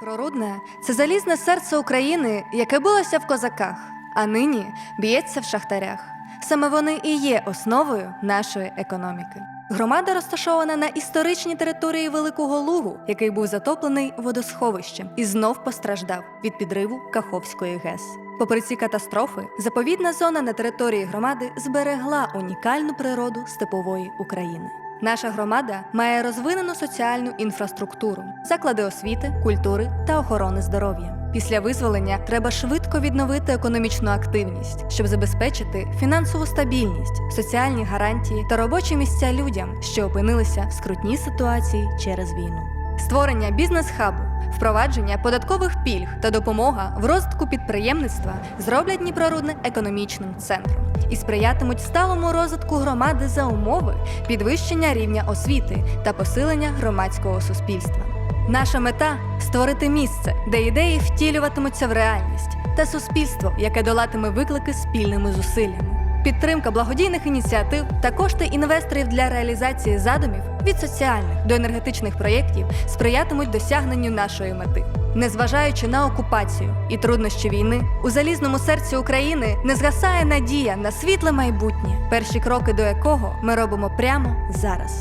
Прорудне це залізне серце України, яке билося в козаках, а нині б'ється в шахтарях. Саме вони і є основою нашої економіки. Громада розташована на історичній території Великого Лугу, який був затоплений водосховищем і знов постраждав від підриву Каховської ГЕС. Попри ці катастрофи, заповідна зона на території громади зберегла унікальну природу степової України. Наша громада має розвинену соціальну інфраструктуру, заклади освіти, культури та охорони здоров'я. Після визволення треба швидко відновити економічну активність, щоб забезпечити фінансову стабільність, соціальні гарантії та робочі місця людям, що опинилися в скрутній ситуації через війну. Створення бізнес-хабу, впровадження податкових пільг та допомога в розвитку підприємництва зроблять Дніпрорудне економічним центром і сприятимуть сталому розвитку громади за умови підвищення рівня освіти та посилення громадського суспільства. Наша мета створити місце, де ідеї втілюватимуться в реальність, та суспільство, яке долатиме виклики спільними зусиллями. Підтримка благодійних ініціатив та кошти інвесторів для реалізації задумів від соціальних до енергетичних проєктів сприятимуть досягненню нашої мети. Незважаючи на окупацію і труднощі війни, у залізному серці України не згасає надія на світле майбутнє, перші кроки до якого ми робимо прямо зараз.